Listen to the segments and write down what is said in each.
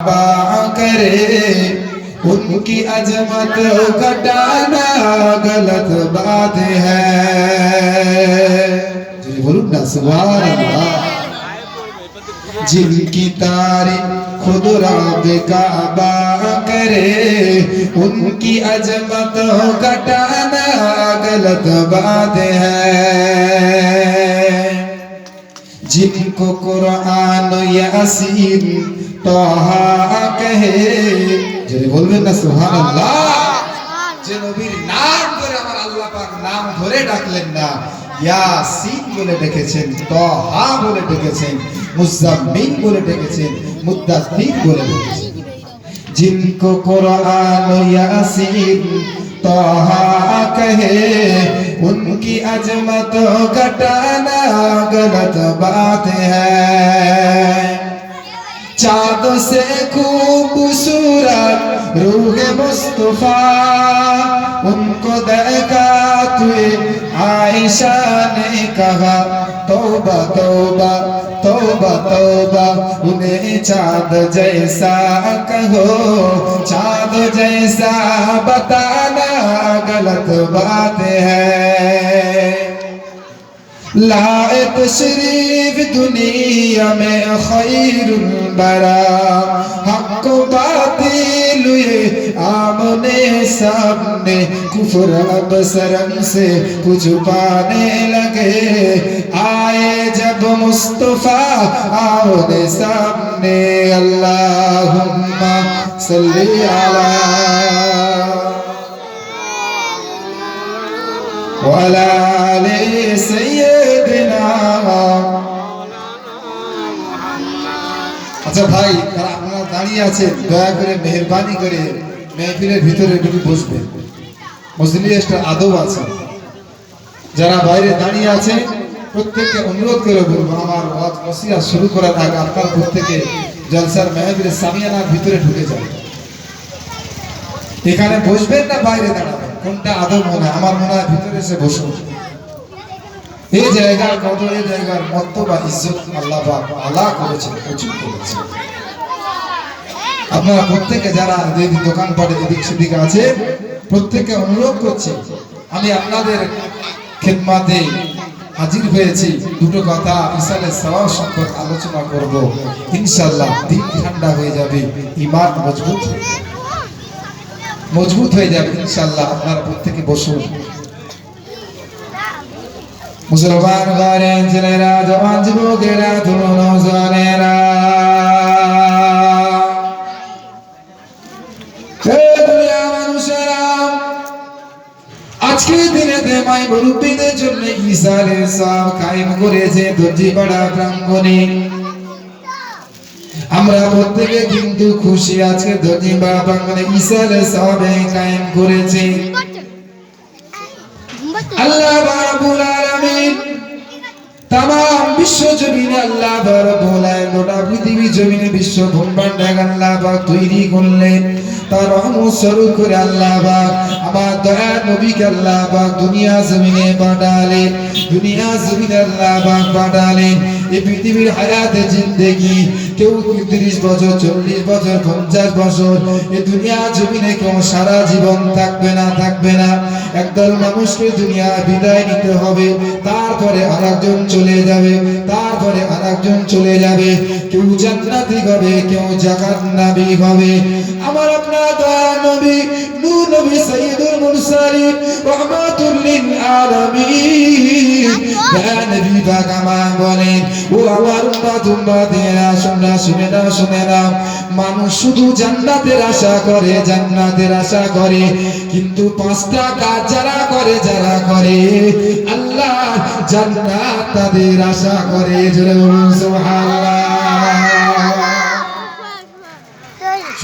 کرے ان کی عجمت کٹانا غلط بات ہے جن کی تاری خود راب کعبہ کرے ان کی عجمت کٹانا غلط بات ہے जिनको कुरान यासीन तोहा कहे যদি বলবেন না সুবহানাল্লাহ যে নবীর নাম করে আমার আল্লাহ পাক নাম ধরে ডাকলেন না ইয়াসিন বলে ডেকেছেন তহা বলে ডেকেছেন মুজাম্মিল বলে ডেকেছেন মুদ্দাসসির বলে ডেকেছেন जिनको कुरान यासीन तोहा कहे ان کی عجمت گھٹانا غلط بات ہے چاند سے خوبصورت روح مصطفیٰ ان کو دیکھا تھی عائشہ نے کہا توبہ توبہ توبہ توبہ انہیں چاند جیسا کہو چاند جیسا بتانا गलत बात है लाए तशरीफ दुनिया में खैर बरा हक बातिल ये आमने सामने कुफर अब सरम से कुछ पाने लगे आए जब मुस्तफा आओने सामने अल्लाहुम्मा सल्ली अला وعلى آل سيدنا আচ্ছা ভাই তারা আপনারা দাঁড়িয়ে আছেন দয়া করে মেহরবানি করে মেহফিলের ভিতরে একটু বসবেন মজলিসটা আদব আছে যারা বাইরে দাঁড়িয়ে আছে প্রত্যেককে অনুরোধ করে বলবো আমার ওয়াজ নসিহত শুরু করার আগে আপনার প্রত্যেকে জলসার মেহফিলের সামিয়ানার ভিতরে ঢুকে যাবে এখানে বসবেন না বাইরে দাঁড়াবেন কোনটা আদব মনে? আমার মনে হয় ভিতরে এসে বসুন এই জায়গার কত এই জায়গার মত্ত বা ইজ্জত আল্লাহ পাক আলা করেছেন প্রচুর করেছেন আপনারা প্রত্যেকে যারা এই দোকানপাটে এদিক সেদিকে আছে প্রত্যেককে অনুরোধ করছে, আমি আপনাদের খেদমাতে হাজির হয়েছি দুটো কথা ইসালের সওয়াব সম্পর্কে আলোচনা করব ইনশাআল্লাহ দিন ঠান্ডা হয়ে যাবে ইমান মজবুত হয়ে যাবে। মজবুত হয়ে যাবে ইনশাআল্লাহ আপনারা প্রত্যেকে বসুন। মুসলমান ঘরের ছেলেরা জওয়ান যুবকেরা তরুণ আজকের দিনে দেমাই জন্য আলাইহিস সালাম কায়েম করেছে দর্জিপাড়া প্রাঙ্গণে। আমরা প্রত্যেকে কিন্তু খুশি আজকে দর্জিপাড়া প্রাঙ্গণে ঈসা আলাইহিস সালাম কায়েম করেছে। আল্লাহ রাব্বুল আলামিন বিশ্ব আল্লাহ আলামিন গোটা পৃথিবী বিশ্ব ব্রহ্মাণ্ড আল্লাহ তৈরি তার করে আল্লাহ আমার দয়া নবীকে আল্লাহ দুনিয়া জমিনে পাঠালেন। দুনিয়া জমিনে আল্লাহ পাক পাঠালেন। এই পৃথিবীর হায়াতে জিন্দেগি। কেউ তিরিশ বছর, চল্লিশ বছর, পঞ্চাশ বছর, এই দুনিয়া জমিনে কেউ সারা জীবন থাকবে না থাকবে না। একদল মানুষকে দুনিয়া বিদায় নিতে হবে, তারপরে আরেকজন চলে যাবে, তারপরে আরেকজন চলে যাবে। কেউ জান্নাতি হবে, কেউ জাহান্নামী হবে। আমার আপনার দয়া নবী নবী মুরসালিন, রাহমাতুল লিল আলামিন। দয়া নবী বলেন, ও আমার উম্মত, উম্মতেরা শোনা শুনে মানুষ শুধু জান্নাতের আশা করে, জান্নাতের আশা করে, কিন্তু পাঁচটা কাজ যারা করে যারা করে, আল্লাহ জান্নাত তাদের আশা করে। সুবহানাল্লাহ।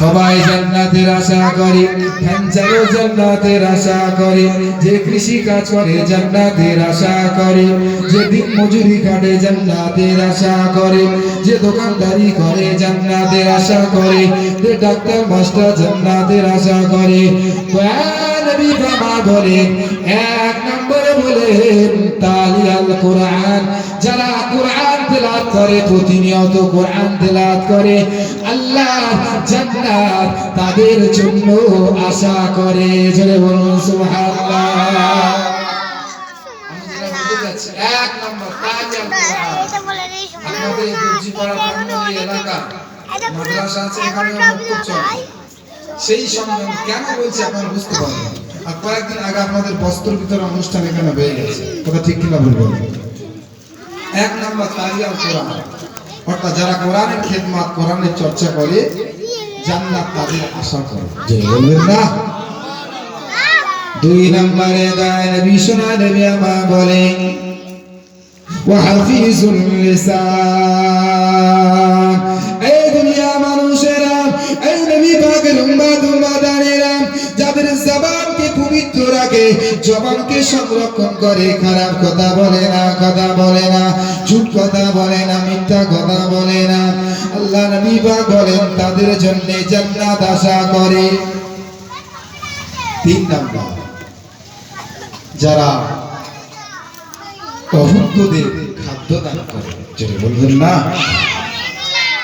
সবাই জান্নাতের আশা করে ফ্যানচারও জান্নাতের আশা করে, যে কৃষি কাজ করে জান্নাতের আশা করে, যে দিন মজুরি কাটে জান্নাতের আশা করে, যে দোকানদারি করে জান্নাতের আশা করে, যে ডাক্তার, মাস্টার জান্নাতের আশা করে। দয়াল নবী বাবা বলে এক নম্বরে বলেন, তালিয়াল কোরআন। যারা কোরআন তেলাওয়াত করে, প্রতিনিয়ত কোরআন তেলাওয়াত করে আল্লাহ জান্নাত তাদের জন্য আশা করে। জোরে বলুন সুবহানাল্লাহ। এক নম্বর শোনা আমাদের এলাকা মাদ্রাসা আছে এখানে সেই সংগ্রাম কেন বলছি আপনারা বুঝতে পারবেন আর কয়েকদিন আগে আপনাদের বস্ত্র বিতরণ অনুষ্ঠান এখানে হয়ে গেছে। কথা ঠিক কিনা বলবেন এক নম্বর তারিয়াল কোরআন। অর্থাৎ যারা কোরআনের খেদমাত, কোরআনের চর্চা করে, জান্নাত তাদের আশা করে। বলবেন না? দুই নম্বরে গায়ে নবী শোনা নবী আমা বলেন ওয়াহাফিজুল লিসান। এই দুনিয়া মানুষেরা, এই নবী পাকের উম্মাদ জবানকে সংরক্ষণ করে খারাপ কথা বলে না, কথা বলে না, ঝুট কথা বলে না, মিথ্যা কথা বলে না। আল্লাহ নবী পাক বলেন, তাদের জন্য জান্নাত আশা করে। তিন নাম্বার, যারা অভুক্তদের খাদ্য দান করে যেটা বলবেন না।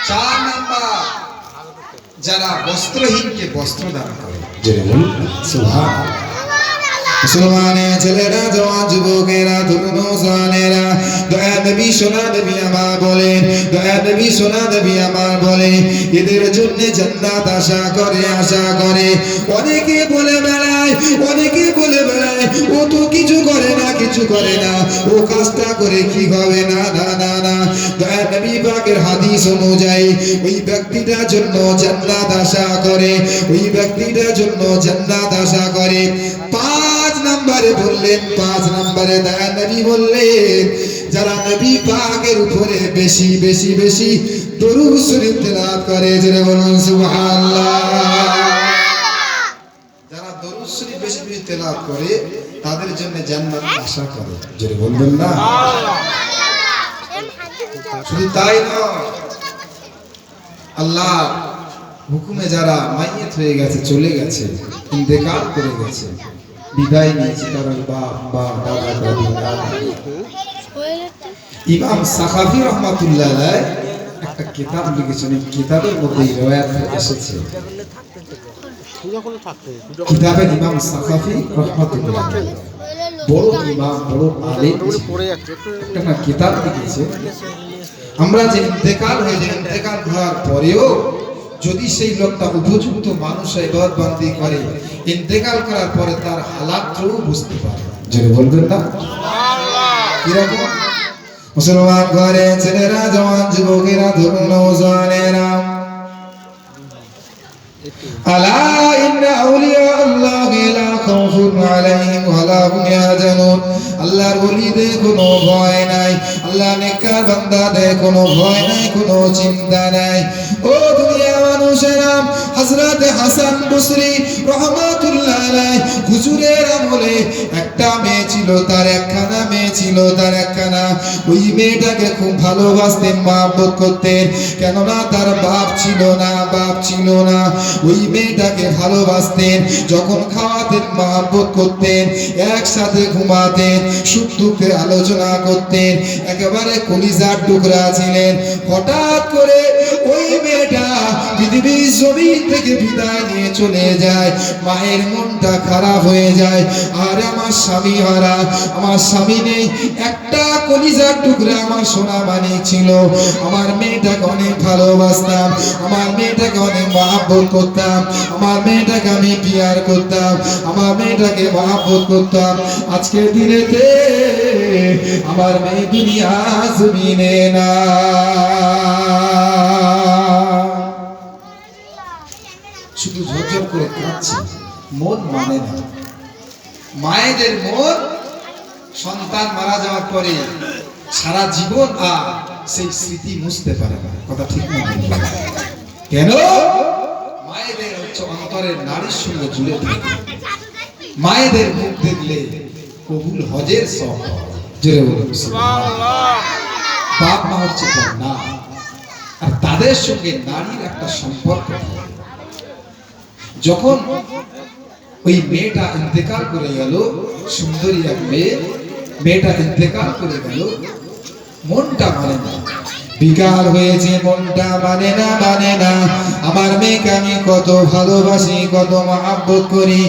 চার নাম্বার, যারা বস্ত্রহীনকে বস্ত্র দান করে যেটা বলুন সুভান মুসলমানের ছেলেরা, জওয়ান যুবকেরা তরুণ জানেরা দয়া নবী সোনা নবী আমার বলেন দয়া নবী সোনা নবী আমার বলে, এদের জন্য জান্নাত আশা করে আশা করে। অনেকে বলে বেড়ায়, অনেকে বলে বেড়ায়, ও তো কিছু করে না, কিছু করে না, ও কাজটা করে কি হবে? না না না না। দয়া নবী পাকের হাদিস অনুযায়ী, ওই ব্যক্তিটার জন্য জান্নাত আশা করে, ওই ব্যক্তিটার জন্য জান্নাত আশা করে। পাঁচ নম্বরে বললেন, পাঁচ নম্বরে দয়া নবী বললেন, যারা নবী পাকের উপরে বেশি বেশি বেশি দরুদ শরীফ তেলাওয়াত করে বলুন, সুবহানাল্লাহ। যারা দরুদ শরীফ বেশি বেশি তেলাওয়াত করে, তাদের জন্য জান্নাত আশা করে। না? শুধু তাই নয়, আল্লাহ হুকুমে যারা মাইয়েত হয়ে গেছে, চলে গেছে, ইন্তেকাল করে গেছে বিদায় নিয়েছে কারণ বাপ বা দাদা, দাদি ইমাম সাখাফি রহমাতুল্লাহ একটা কিতাব লিখেছেন, এই কিতাবের মধ্যে রয়াত এসেছে। কিতাবের ইমাম সাখাফি রহমাতুল্লাহ বড় ইমাম, বড় আলেম একটা না কিতাব লিখেছে। আমরা যে ইন্তেকাল হয়ে যায় ইন্তেকাল হওয়ার পরেও যদি সেই লোকটা উপযুক্ত মানুষ এবার বান্দি করে ইন্তেকাল করার পরে তার হালাতটাও বুঝতে পারে জোরে বলবেন না? কীরকম? মুসলমান ঘরে ছেলেরা জওয়ান যুবকেরা ধরুন ইন্না আউলিয়া আল্লাহ লা খাউফুন আলাইহিম হুম আল্লাহর ওলিদের কোনো ভয় নাই। আল্লাহ কোনো ভয় নাই, কোনো চিন্তা নাই। ও দুনিয়া মানুষেরা, হযরত হাসান বসরি রহমাতুল্লাহ আলাইহি হুজুরের আমলে একটা মেয়ে ছিল, তার একখানা মেয়ে ছিল, তার একখানা ওই মেয়েটাকে খুব ভালোবাসতেন মহব্বত করতেন। কেননা তার বাপ ছিল না, বাপ ছিল না। ওই মেয়েটাকে ভালোবাসতেন, যখন খাওয়াতেন মহব্বত করতেন, একসাথে ঘুমাতেন, সুখ দুঃখে আলোচনা করতেন, একেবারে কলিজার টুকরা ছিলেন। হঠাৎ করে ওই মেয়েটা পৃথিবীর জমিন থেকে বিদায় নিয়ে চলে যায়। মায়ের মনটা খারাপ হয়ে যায়। আর আমার স্বামী হারা, আমার স্বামী নেই। একটা কলিজার টুকরা আমার সোনা মানিক ছিল আমার মেয়েটাকে অনেক ভালোবাসতাম। আমার মেয়েটাকে অনেক মহাব্বত করতাম। আমার মেয়েটাকে আমি পিয়ার করতাম। আমার মেয়েটাকে মহাব্বত করতাম। আজকের দিনেতে আমার মেয়ে দুনিয়া জমিনে না। শুধু ঝরঝর করে কাঁদছে। মন মানে না। মায়েদের মন সন্তান মারা যাওয়ার পরে সারা জীবন আর সেই স্মৃতি মুছতে পারে না। কথা ঠিক না কেন? মায়েদের হচ্ছে অন্তরের নারীর সঙ্গে জুড়ে থাকে। মায়েদের মুখ দেখলে কবুল হজের সব জোরে বলুন। বাপ মা হচ্ছে না আর তাদের সঙ্গে নারীর একটা সম্পর্ক যখন ওই মেয়েটা ইন্তেকাল করে গেল, সুন্দরী এক মেয়ে মেয়েটা ইন্তেকাল করে গেল। মনটা মানে না। বিকার হয়েছে, মনটা মানে না মানে না। আমার মেয়েকে আমি কত ভালোবাসি, কত মহাব্বত করি।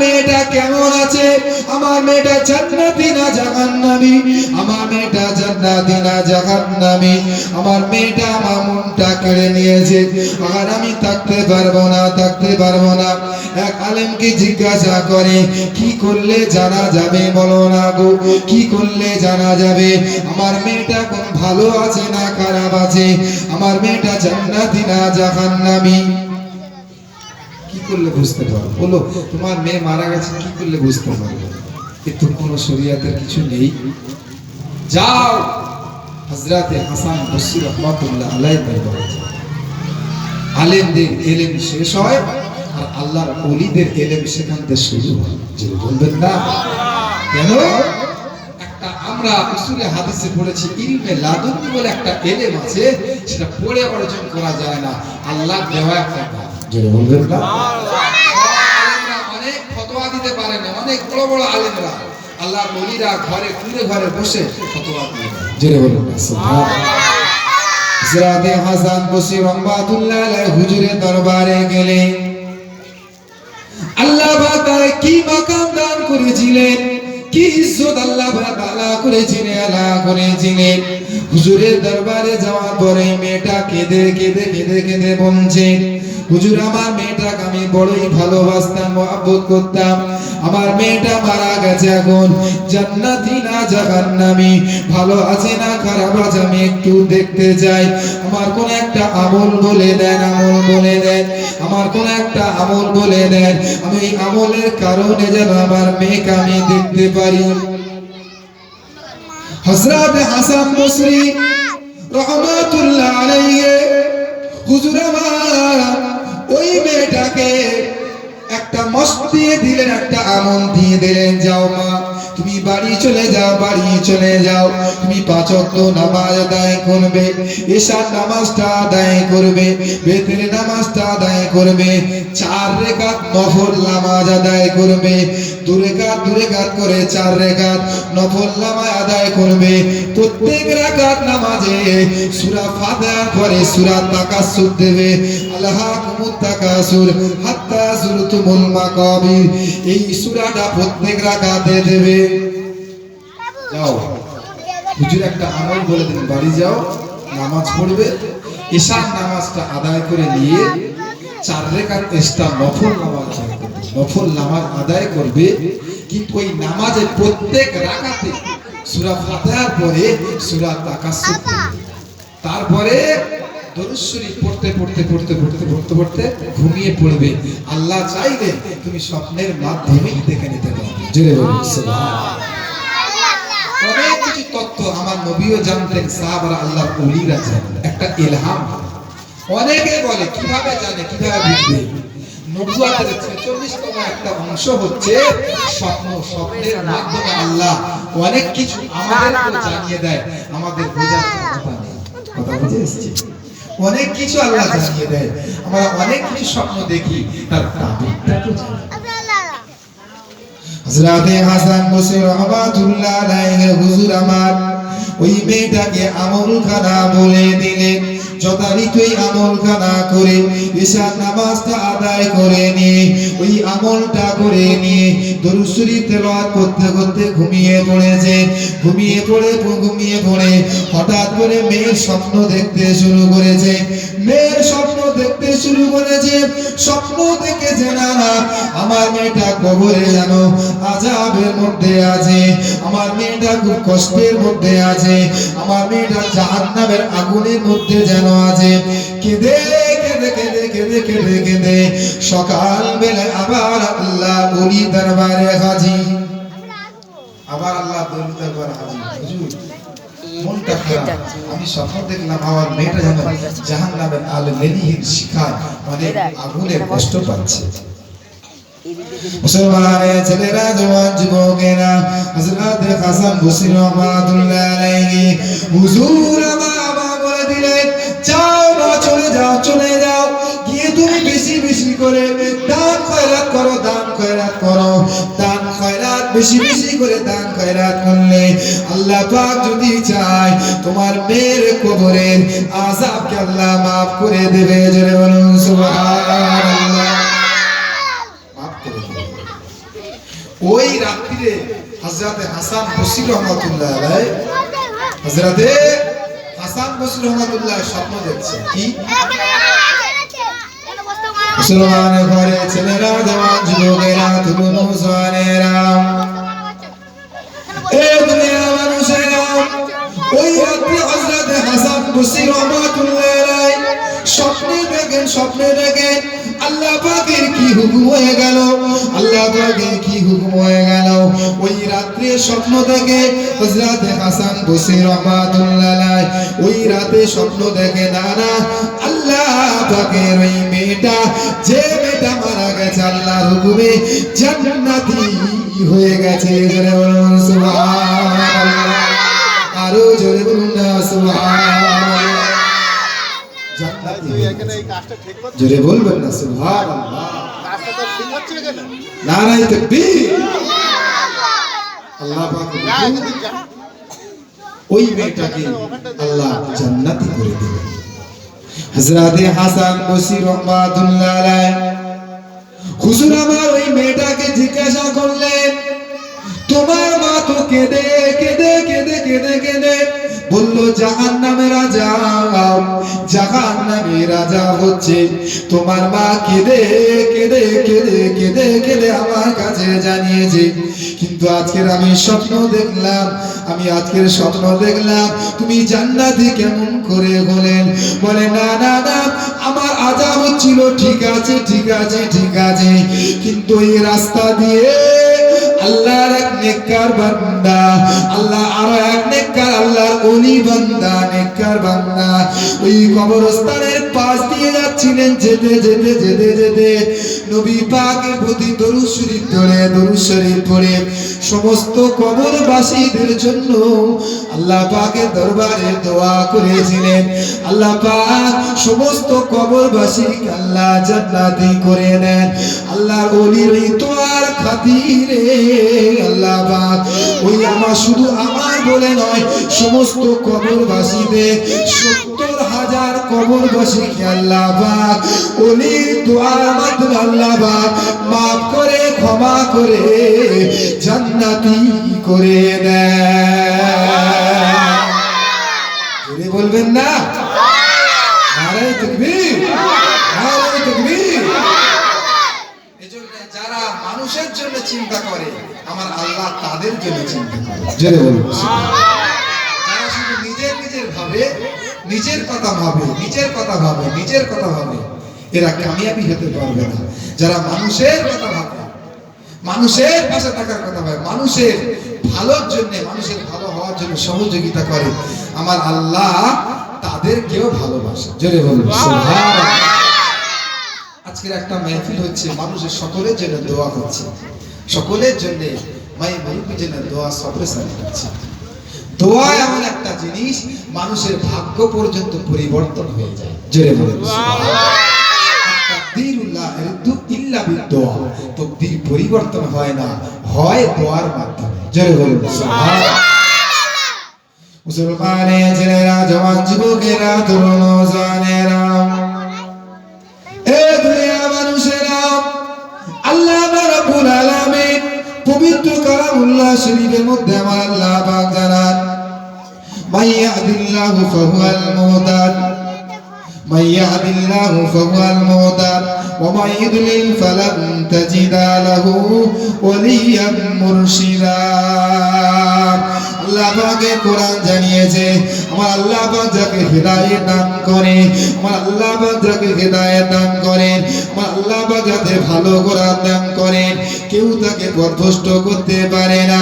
মেয়েটা কেমন আছে? আমার মেয়েটা জান্নাতি না জাহান্নামী? আমার মেয়েটা জান্নাতি না জাহান্নামী? আমার মেয়েটা আমার মনটা কেড়ে নিয়েছে। আর আমি থাকতে পারব না, থাকতে পারব না। এক আলেমকে জিজ্ঞাসা করে, কি করলে জানা যাবে বলো না গো? কি করলে জানা যাবে? আমার মেয়েটা কোন ভালো আছে না খারাপ আছে? আমার মেয়েটা জান্নাতি না জাহান্নামী? করলে বুঝতে পারব বলো, তোমার মেয়ে মারা গেছে, কি করলে বুঝতে পারব? কিন্তু কোন শরিয়াতের কিছু নেই। যাও! হজরতে হাসান বসির রহমাতুল্লাহ আলাই দরবারে। আলেমদের এলেম শেষ হয় আর আল্লাহর অলিদের এলেম সেখান থেকে শুরু হয়। বলবেন না? কেন? আমরা উসুলে হাদিসে পড়েছি, ইলমে লাদুনি বলে একটা এলেম আছে, সেটা পড়ে অর্জন করা যায় না। আল্লাহ দেওয়া একটা কাজ যেটা বলবেন না আলেমরা অনেক ফতোয়া দিতে পারে না। অনেক বড় বড় আলেমরা আল্লাহ বলিরা ঘরে ঘুরে ঘরে বসে ফতোয়া দিয়ে দেয়। বলুন না, হাসান বসরি রহমাতুল্লাহ আলাইহি দরবারে গেলে আল্লাহ পাক কি মাকাম দান করেছিলেন? কি ইজ্জত আল্লাহ করেছিলেন আলা করেছিলেন? হুজুরের দরবারে যাওয়ার পরে মেয়েটা কেঁদে কেঁদে কেঁদে কেঁদে বলছে হুজুর, আমার মেয়েটাকে আমি বড়ই ভালোবাসতাম, মহব্বত করতাম। আমার মেয়েটা মারা গেছে এখন। জান্নাতি না জাহান্নামী, ভালো আছে না খারাপ আছে আমি একটু দেখতে চাই। আমার কোন একটা আমল বলে দেন, আমল বলে দেন। আমার কোন একটা আমল বলে দেন। আমি এই আমলের কারণে যেন আমার মেয়েকে আমি দেখতে পারি। হযরত হাসান বসরি রহমাতুল্লাহ আলাইহি, হুজুর আমার ওই মেয়েটাকে একটা মস্ত দিয়ে দিলেন, একটা আমল দিয়ে দিলেন, যাও মা, তুমি বাড়ি চলে যাও, বাড়ি চলে যাও, তুমি পাঁচ ওয়াক্ত নামাজ আদায় করবে, এশার নামাজটা আদায় করবে, বেতের নামাজটা আদায় করবে, চার রেখাত নফল নামাজ আদায় করবে, দু রেখাত দু রেখাত করে চার রেখাত নফল নামাজ আদায় করবে, প্রত্যেক রাকাত নামাজে সূরা ফাতিহার পরে সূরা তাকাসুর দেবে তাকাসুর বাড়ি যাও, নামাজ পড়বে নামাজটা আদায় করে নিয়ে চার রেখাত এক্সট্রা নফল নামাজ। নফল নামাজ আদায় করবে, কিন্তু ওই নামাজের প্রত্যেক রাকাতে সূরা ফাতিহার পরে সূরা তাকাসসুর তারপরে দরুদ পড়তে পড়তে পড়তে পড়তে পড়তে পড়তে ঘুমিয়ে পড়বে। আল্লাহ চাইলে তুমি স্বপ্নের মাধ্যমেই দেখে নিতে পারবে জোরে বলুন অনেক কিছু তথ্য আমার নবীও জানতেন সাহাবারা আল্লাহর ওলিরা জানেন একটা ইলহাম। অনেকে বলে কীভাবে জানে কীভাবে বুঝবে? নবুয়াতের ছেচল্লিশতম একটা অংশ হচ্ছে স্বপ্ন স্বপ্নের মাধ্যমে আল্লাহ অনেক কিছু আমাদেরকে জানিয়ে দেয়। আমাদের বোঝার ক্ষমতা নেই। কথা বুঝে এসছি? অনেক কিছু আল্লাহ জানিয়ে দেয়। আমরা অনেক কিছু স্বপ্ন দেখি, তার তাবিরটা জানি। হযরতে হাসান রহমাতুল্লাহ আলাইহি হুজুর আমার, ওই মেয়েটাকে আমল খানা বলে দিলেন। যথারীতি আমল খানা করে, ঈশার নামাজটা আদায় করে নিয়ে ওই আমলটা করে নিয়ে দরুদ শরীফ তেলাওয়াত করতে করতে ঘুমিয়ে পড়েছে, ঘুমিয়ে পড়ে ঘুমিয়ে পড়ে হঠাৎ করে মেয়ের স্বপ্ন দেখতে শুরু করেছে। মেয়ের স্বপ্ন দেখতে শুরু করেছে, স্বপ্ন দেখেছে না না, আমার মেয়েটা কবরে যেন আজাবের মধ্যে আছে, আমার মেয়েটা খুব কষ্টের মধ্যে আছে, আমার মেয়েটা জাহান্নামের আগুনের মধ্যে যেন আছে কেঁদে কেঁদে কেঁদে কেঁদে কেঁদে কেঁদে সকাল বেলা আবার আল্লাহ বলি দরবারে হাজির। আবার আল্লাহ বলি দরবারে হাজির। হুজুর, মনটা খারাপ। আমি স্বপ্ন দেখলাম আমার মেয়েটা যেন জাহান নামের আলো মেলিহীন শিখায় মানে আগুনের কষ্ট পাচ্ছে। মুসলমানের ছেলেরা জওয়ান যুবকেরা, হযরত হাসান বসরি রহমাতুল্লাহ আলাইহি, হুজুর আমার বলে দিলেন যাও না, চলে যাও চলে যাও। গিয়ে তুমি বেশি বেশি করে দান, খয়রাত করো, দান, খয়রাত করো। দান, খয়রাত, বেশি বেশি করে দান, খয়রাত করলে আল্লাহ পাক যদি চায়, তোমার মেয়ের কবরের আযাবকে আল্লাহ মাফ করে দেবে। জোরে বলুন, সুবহানাল্লাহ। মাফ করে দেবে। ওই রাত্রিরে হযরতে হাসান বসরি রহমাতুল্লাহ আলাইহি, হযরতে হাসান বসির রহমাতুল্লাহ স্বপ্ন দেখছে। কি? মুসলমান ঘরে ছেলেরা জওয়ান যুবকেরা তরুণ জওয়ানেরা এ দুনিয়া মানুষেরা ওই রাত্রি হযরত হাসান বসরি রহমাতুল্লাহ স্বপ্নে দেখেন স্বপ্নে দেখেন আল্লাহ পাকের কি হুকুম হয়ে গেল? আল্লাহ পাকের কি হুকুম হয়ে গেল? ওই রাত্রে স্বপ্ন দেখে হযরত হাসান বসরি রহমাতুল্লাহ। ওই রাতে স্বপ্ন দেখে না না আল্লাহ পাকের ওই মেয়েটা, যে মেয়েটা মারা গেছে, আল্লাহর হুকুমে জান্নাতি হয়ে গেছে। জোরে বলুন সুবহানাল্লাহ। আরও জোরে বলুন না সুবহানাল্লাহ জান্নাতি তুই হয়ে এখানে গেছে। এই কাজটা ঠিক করছিস জোরে বলবেন না সুবহানাল্লাহ। কাজটা তো ঠিক হচ্ছে এখানে নারাই তাকবীর। আল্লাহ পাক যা হুকুম, এদিক যা। ওই মেয়েটাকে আল্লাহ জান্নাতি করে দেবেন। হযরতে হাসান বসরি রহমাতুল্লাহ আলাইহি। হুজুর আমার ওই মেয়েটাকে জিজ্ঞাসা করলেন তোমার মা তো কেঁদে কেঁদে কেঁদে কেঁদে কেঁদে। বলল জাহান নামে রাজা জাহান নামে রাজা হচ্ছে তোমার মা। কেঁদে কেঁদে কেঁদে কেঁদে কেঁদে আমার কাছে জানিয়েছে। কিন্তু আজকের আমি স্বপ্ন দেখলাম, আমি আজকের স্বপ্ন দেখলাম, তুমি জান্নাতি কেমন করে হলেন বলে, না না না, আমার আজাব হচ্ছিল ঠিক আছে ঠিক আছে ঠিক আছে। কিন্তু এই রাস্তা দিয়ে আল্লাহর এক নেককার বান্দা। আল্লাহ আরও এক নেককার বান্দা নেককার বান্দা। ওই কবরস্থানের পাশ দিয়ে যাচ্ছিলেন যেতে যেতে যেতে যেতে। নবী পাকের প্রতি দরুদ শরীফ দরুদ শরীফ পড়ে। সমস্ত কবরবাসীদের জন্য আল্লাহ পাকের দরবারে দোয়া করেছিলেন। আল্লাহ পাক সমস্ত কবরবাসীকে আল্লাহ জান্নাতি করে দেন। আল্লাহর ওলির তোয়ার খাতিরে আল্লাহ ওই আমার শুধু আমার বলে নয় সমস্ত কবরবাসীদের সত্তর হাজার কবরবাসীকে আল্লাহ পাক। দোয়ার মাধ্যমে আল্লাহ মাফ করে ক্ষমা করে জান্নাতি করে দেয়। বলবেন না? নারায়ে তাকবীর এজন্য যারা মানুষের জন্য চিন্তা করে আমার আল্লাহ তাদের জন্য চিন্তা করে। জোরে বলুন। যারা শুধু নিজের নিজের ভাবে নিজের কথা ভাবে নিজের কথা ভাবে নিজের কথা ভাবে। এরা কামিয়াবি হতে পারবে না। যারা মানুষের কথা ভাবে মানুষের পাশে থাকার কথা ভাবে মানুষের ভালোর জন্য মানুষের ভালো হওয়ার জন্য সহযোগিতা করে আমার আল্লাহ তাদেরকেও ভালোবাসে। জোরে বলুন। সুবহানাল্লাহ। আজকের একটা মেহফিল হচ্ছে, মানুষের সকলের জন্য দোয়া হচ্ছে সকলের জন্য মাই মুরব্বীর জন্য দোয়া সবরে সারি হচ্ছে দোয়া এমন একটা জিনিস, মানুষের ভাগ্য পর্যন্ত পরিবর্তন হয়ে যায়। জোরে তকদীর পরিবর্তন হয় না, হয় দোয়ার মাধ্যমে। জোরে বলুন পবিত্র কালামুল্লাহ শরীফের মধ্যে আমার আল্লাহ পাক জানান মাই ইয়াহদিল্লাহু ফাহুয়াল মুহতাদ। من يهد الله فهو المهتد ومن يضلل فلن تجد له وليا مرشدا আল্লাহ পাকে কোরআন জানিয়েছে আমার আল্লাহ পাক যাকে হেদায়েত দান করে আমার আল্লাহ পাক যাকে হেদায়েত দান করেন আমার আল্লাহ পাক যাতে ভালো কোরআন দান করেন কেউ তাকে পথভ্রষ্ট করতে পারে না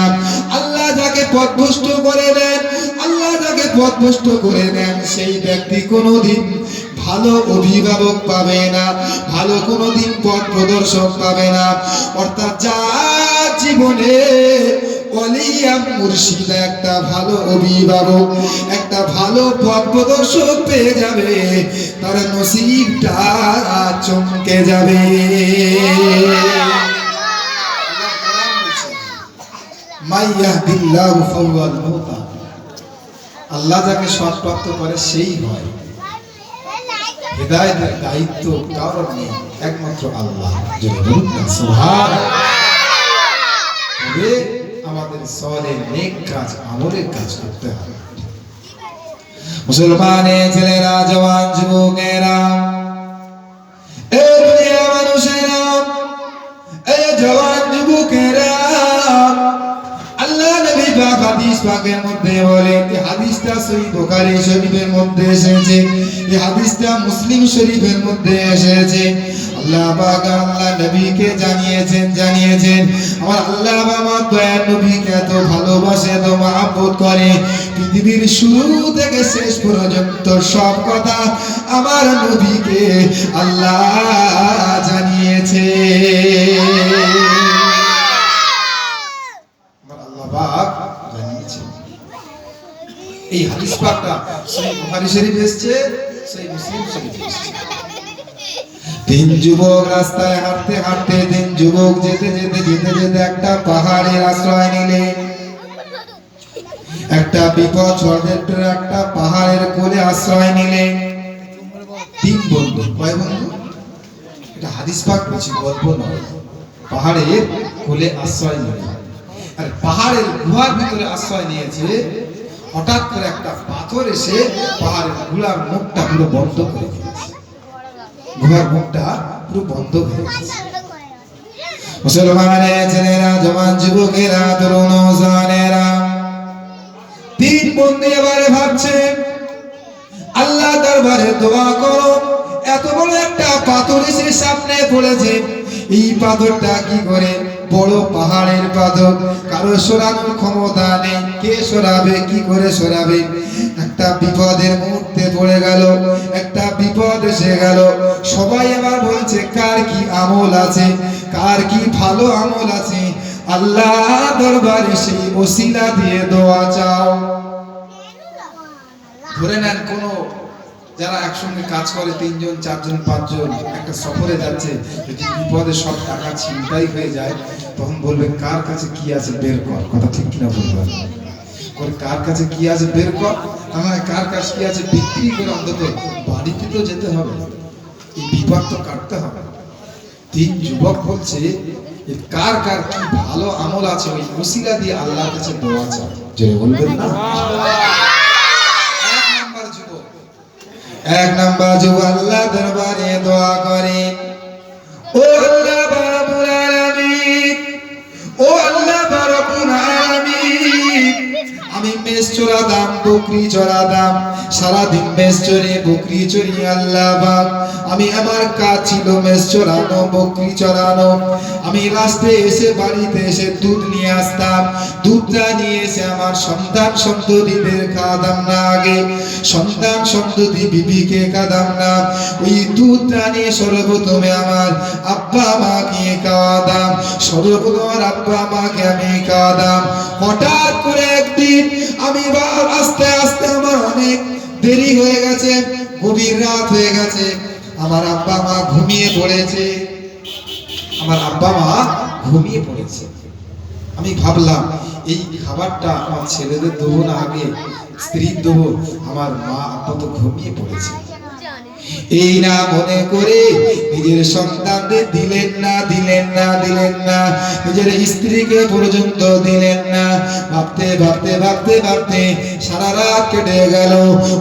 আল্লাহ যাকে পথভ্রষ্ট করে দেন আল্লাহ যাকে পথভ্রষ্ট করে দেন সেই ব্যক্তি কোনোদিন ভালো অভিভাবক পাবে না, ভালো কোনোদিন পথ প্রদর্শক পাবে না। অর্থাৎ যার জীবনে অলিয়া একটা ভালো অভিভাবক, একটা ভালো পথ প্রদর্শক পেয়ে যাবে, তার নসিবটা চমকে যাবে। আল্লাহ যাকে সৎপ্রাপ্ত করে, সেই হয়। হেদায়েতের দায়িত্ব কারোর নেই একমাত্র আল্লাহ আমাদের সলে নেক কাজ, আমলের কাজ করতে হবে। মুসলমানের ছেলেরা, জওয়ান, যুবকেরা, এ দুনিয়া মানুষেরা, এ জওয়ান, যুবকেরা হাদিস পাকের মধ্যে বলেন এই হাদিসটা সহিহ বুখারী শরীফের মধ্যে এসেছে, এই হাদিসটা মুসলিম শরীফের মধ্যে এসেছে। আল্লাহ পাক আল্লাহ নবীকে জানিয়েছেন জানিয়েছেন, আমার দয়ার ভালোবাসে করে। পৃথিবীর শুরু থেকে শেষ পর্যন্ত সব কথা আমার নবীকে আল্লাহ জানিয়েছে আমার আল্লাহ পাক জানিয়েছেন এই হাদিস পাকটা সহিহ বুখারী শরীফ এসেছে সহিহ মুসলিম শরীফ এসেছে। তিন যুবক রাস্তায় হাঁটতে হাঁটতে, তিন যুবক যেতে যেতে যেতে যেতে একটা পাহাড়ের আশ্রয় নিলে। একটা বিপদ ঝড়ের একটা পাহাড়ের কোলে আশ্রয় নিলেন তিন বন্ধু, কয় বন্ধু? এটা হাদিস পাক বলছি গল্প নয়। পাহাড়ের কোলে আশ্রয় নিলেন আর পাহাড়ের গুহার ভিতরে আশ্রয় নিয়েছে হঠাৎ করে একটা পাথর এসে পাহাড়ের গুহার মুখটা পুরো বন্ধ করে দিয়েছে গুহার মুখটা পুরো বন্ধ হয়ে গেছে। মুসলমানের, ছেলেরা, জওয়ান যুবকেরা, তরুণ জানেরা তিন বন্ধু এবারে ভাবছে, আল্লাহ দরবারে দোয়া করো, এত বড় একটা পাথর এসে সামনে পড়েছে, এই পাথরটা কি করে বড় পাহাড়ের পাথর কারও সরানোর ক্ষমতা নেই। কে সরাবে, কি করে সরাবে? একটা বিপদের মুহূর্তে পড়ে গেল। একটা বিপদ এসে গেল। সবাই আবার বলছে, কার কি আমল আছে? কার কি ভালো আমল আছে? আল্লাহ দরবারে সেই ওসিলা দিয়ে দোয়া চাও। ধরে নেন কোনো যারা একসঙ্গে কাজ করে তিনজন, চারজন, পাঁচজন একটা সফরে যাচ্ছে, যদি বিপদে সব টাকা ছিনতাই হয়ে যায়, তখন বলবে, কার কাছে কি আছে বের কর? কথা ঠিক কিনা বলবেন কার কাছে কি আছে বের কর? হ্যাঁ কার কাছে কি আছে বিক্রি করে অন্তত বাড়িতে তো যেতে হবে। এই বিপদ তো কাটতে হবে। তিন যুবক বলছে কার কার কি ভালো আমল আছে, ওই ওসিলা দিয়ে আল্লাহর কাছে দোয়া চাও? যে বলবেন না এক নাম্বার যুবক এক নাম্বার যুব আল্লাহ দরবারে দোয়া করে। ও আল্লাহ আমি মেষ চড়াতাম বকরি চড়াতাম সারাদিন মেষ চড়ে বকরি চড়ি আল্লাহ পাক। আমি আমার কাজ ছিল মেষ চড়ানো বকরি চড়ানো আমি রাস্তায় এসে বাড়িতে এসে দুধ নিয়ে আসতাম। দুধটা নিয়ে এসে আমার সন্তান সন্ততিদের খাওয়াতাম না আগে। সন্তান সন্ততি বিবিকে খাওয়াতাম না। ওই দুধটা নিয়ে সর্বপ্রথমে আমার আব্বা মাকে খাওয়াতাম সর্বপ্রথম আমার আব্বা মাকে আমি খাওয়াতাম হঠাৎ করে একদিন আমি বা আস্তে আস্তে আমার অনেক দেরি হয়ে গেছে, গভীর রাত হয়ে গেছে। আমার আব্বা মা ঘুমিয়ে পড়েছে। আমার আব্বা মা ঘুমিয়ে পড়েছে। আমি ভাবলাম, এই খাবারটা আমার ছেলেদের দেবো না আগে, স্ত্রীর দেবো। আমার মা আব্বা তো ঘুমিয়ে পড়েছে। এই না মনে করে নিজের সন্তানদের দিলেন না দিলেন না দিলেন না। নিজের স্ত্রীকে পর্যন্ত দিলেন না। ভাবতে ভাবতে ভাবতে ভাবতে সারা রাত কেটে গেল।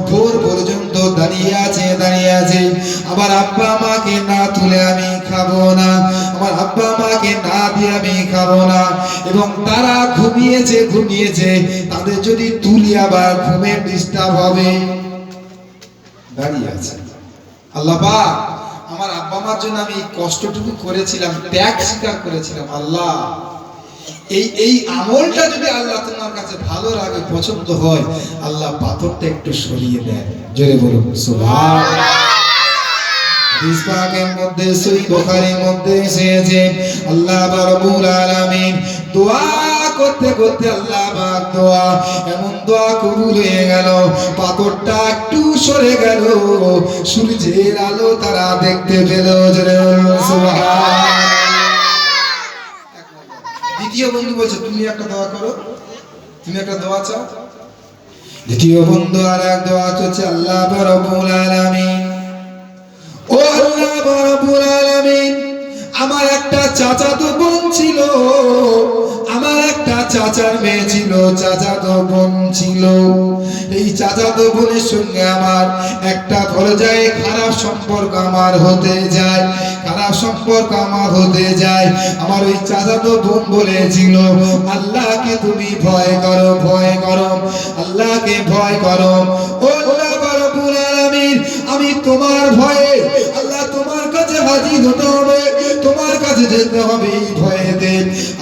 ভোর পর্যন্ত দাঁড়িয়ে আছে দাঁড়িয়ে আছে। আমার আব্বা মাকে না তুলে আমি খাব না। আমার আব্বা মাকে না দিয়ে আমি খাব না। এবং তারা ঘুমিয়েছে ঘুমিয়েছে। তাদের যদি তুলি আবার ঘুমের ডিস্টার্ব হবে। দাঁড়িয়ে আছে। আল্লাহ পাক, আমার আব্বা মার জন্য আমি কষ্টটুকু করেছিলাম, ত্যাগ স্বীকার করেছিলাম, আল্লাহ। এই এই আমলটা যদি আল্লাহ তোমার কাছে ভালো লাগে, পছন্দ হয়, আল্লাহ পাথরটা একটু সরিয়ে দেন জোরে বলুন, সুবহানাল্লাহ। মধ্যে মধ্যে এসেছে, আল্লাহ রাব্বুল আলামিন দোয়া করতে করতে আল্লাহ পাক দোয়া, এমন দোয়া কবুল হয়ে গেল। পাথরটা একটু সরে গেল, সূর্যের আলো তারা দেখতে পেল দ্বিতীয় বন্ধু বলছে, তুমি একটা দোয়া করো, তুমি একটা দোয়া চাও? দ্বিতীয় বন্ধু আর এক দোয়া চলছে আল্লাহ রব্বুল আলামিন। ও আল্লাহ রব্বুল আলামিন আমার একটা চাচাতো বোন ছিল, আমার একটা চাচার মেয়ে ছিল চাচাতো বোন ছিল। এই চাচাতো বোনের সঙ্গে আমার একটা পর্যায়ে খারাপ সম্পর্ক আমার হতে যায়, খারাপ সম্পর্ক আমার হতে যায়। আমার ওই চাচাতো বোন বলেছিল, আল্লাহকে তুমি ভয় করো ভয় করো, আল্লাহকে ভয় করো। ও আমি তোমার ভয়ে, আল্লাহ তোমার কাছে হাজির হতে হবে। তোমার কাছে যেতে হবে ভয়েতে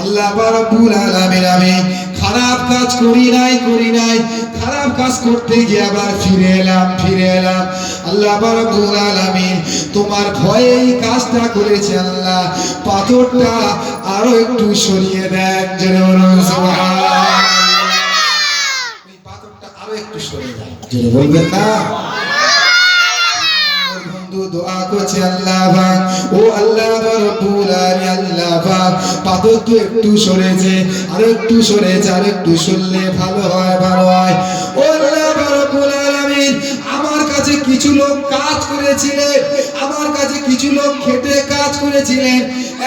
আল্লাহ রাব্বুল আলামিন আমি খারাপ কাজ করি নাই করি নাই। খারাপ কাজ করতে গিয়ে আবার ফিরে এলাম ফিরে এলাম। আল্লাহ রাব্বুল আলামিন তোমার ভয়ে এই কাজটা করেছে আল্লাহ। পাথরটা আরও একটু সরিয়ে দেন জেনে বলুন সুবহানাল্লাহ। পাথরটা আরও একটু সরিয়ে দেন জেনে বলবেন না। দোয়া করছে আল্লাহ। ও আল্লাহ রব্বুল আল্লাহ। পাথর তো একটু সরেছে আর একটু সরেছে আর একটু সরলে ভালো হয় ভালো হয়। ও আল্লাহ রব্বুল আলামিন, আমার কাছে কিছু লোক কাজ করেছিলেন, আমার কাছে কিছু লোক খেটে কাজ করেছিলেন।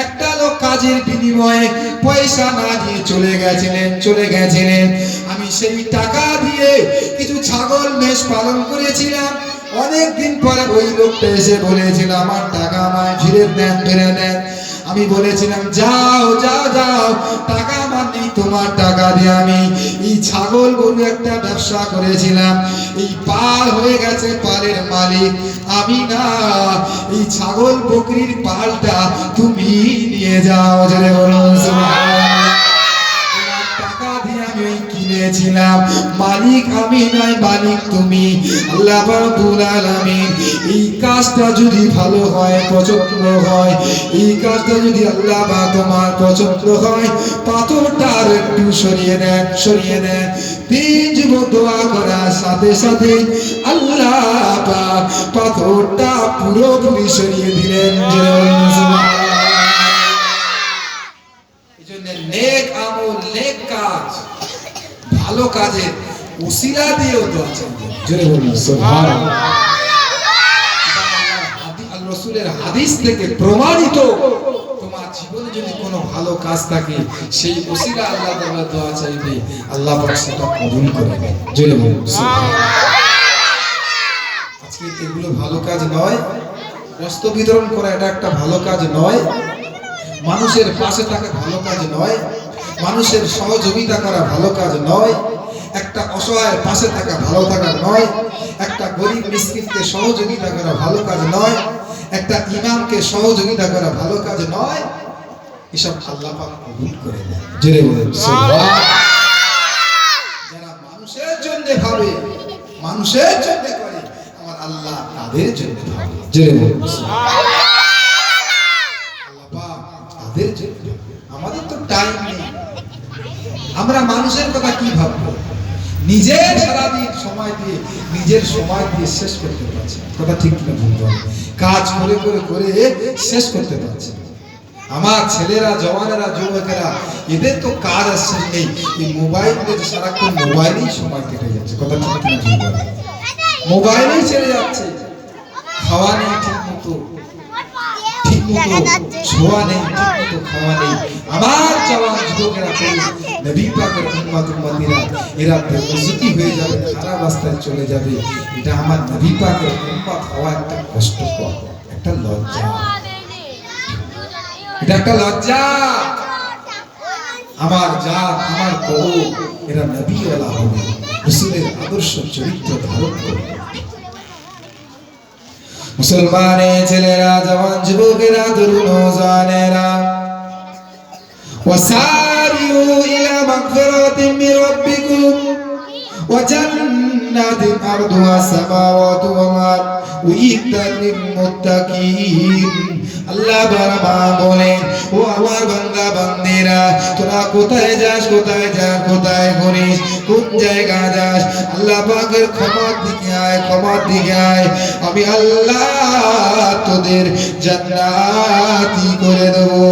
একটা লোক কাজের বিনিময়ে পয়সা না দিয়ে চলে গেছিলেন চলে গেছিলেন। আমি সেই টাকা দিয়ে কিছু ছাগল, মেষ পালন করেছিলাম। অনেক দিন পরে ওই লোকটা এসে বলেছিল, আমার টাকা আমায় ফিরে দেন ফিরে দেন। আমি বলেছিলাম, যাও যাও যাও, টাকা আমার নেই, তোমার টাকা দিয়ে আমি এই ছাগল গরু একটা ব্যবসা করেছিলাম। এই পাল হয়ে গেছে পালের মালিক। আমি না, এই ছাগল বকরির পালটা তুমি নিয়ে যাও। জেনে বলুন সুবহানাল্লাহ। তোমার টাকা দিয়ে আমি কিনেছিলাম মালিক আমি নয় মালিক তুমি। আল্লাহ এই কাজটা যদি ভালো হয় পছন্দ হয়, এই কাজটা যদি আল্লাহ বা তোমার পছন্দ হয়, পাথরটা আর একটু সরিয়ে দেন সরিয়ে দেন তিন যুবক দোয়া করার সাথে সাথে আল্লাহ পাথরটা পুরোপুরি সরিয়ে দিলেন জয় বলুন সুবহানাল্লাহ। এই জন্য নেক আমল নেক কাজ ভালো কাজে উসিলা দিয়েও দোয়া চাইবে জোরে বলুন সুবহানাল্লাহ। রসুলের হাদিস থেকে প্রমাণিত তোমার জীবনে যদি কোনো ভালো কাজ থাকে সেই উসিলা আল্লাহ তাআলা দোয়া চাইবে। আল্লাহ পাক সেটা কবুল করে নেয়। জোরে বলুন সুবহানাল্লাহ। আজকে এগুলো ভালো কাজ নয় বস্ত্র বিতরণ করা এটা একটা ভালো কাজ নয় মানুষের পাশে থাকা ভালো কাজ নয় মানুষের সহযোগিতা করা ভালো কাজ নয় একটা অসহায়ের পাশে থাকা ভালো থাকা নয়, একটা গরিব মিসকিনকে সহযোগিতা করা ভালো কাজ নয়, একটা ইমামকে সহযোগিতা করা ভালো কাজ নয়, এসব আল্লাহ পাক কবুল করে দেয় জোরে বলেন যারা মানুষের জন্য ভাবে, মানুষের জন্য করে, আমার আল্লাহ তাদের জন্য ভাবে। জোরে বলেন তাদের আমাদের তো টাইম নেই। আমরা মানুষের কথা কি ভাববো? নিজের সারাদিন সময় দিয়ে, নিজের সময় দিয়ে শেষ করতে পারছে কথা ঠিক কিনা ভুল কাজ করে করে করে শেষ করতে পারছে আমার ছেলেরা, জওয়ানেরা, যুবকেরা, এদের তো কাজ আসছে নেই। এই মোবাইল দিয়ে সারাক্ষণ মোবাইলেই সময় কেটে যাচ্ছে। কথা ঠিক কিনা মোবাইলেই চলে যাচ্ছে। খাওয়া নেই ঠিক মতো। ঠিক মতো ছোঁয়া নেই আমার এরা রাস্তায় চলে যাবে। এটা আমার নবী পাকের উম্মত একটা কষ্টকর, একটা লজ্জা। এটা একটা লজ্জা। আমার জাত, আমার কৌ এরা নবীওয়ালা হবে। আদর্শ চরিত্র ধারণ করবে। মুসলমানের ছেলেরা জওয়ান যুবকেরা তরুণ জানেরা وسارعوا إلى مغفرة من ربكم وجنات أرضها السماوات والأرض উইদ্দাত লিলমুত্তাকিন আল্লাহ বারবা বলেন ও আমার বান্দা বান্দিরা তোরা কোথায় যাস কোথায় যাস কোথায় করিস কোন জায়গা যাস আল্লাহ পাকের ক্ষমার দিকে আয় ক্ষমার দিকে আয় আমি আল্লাহ তোদের জান্নাতি করে দেবো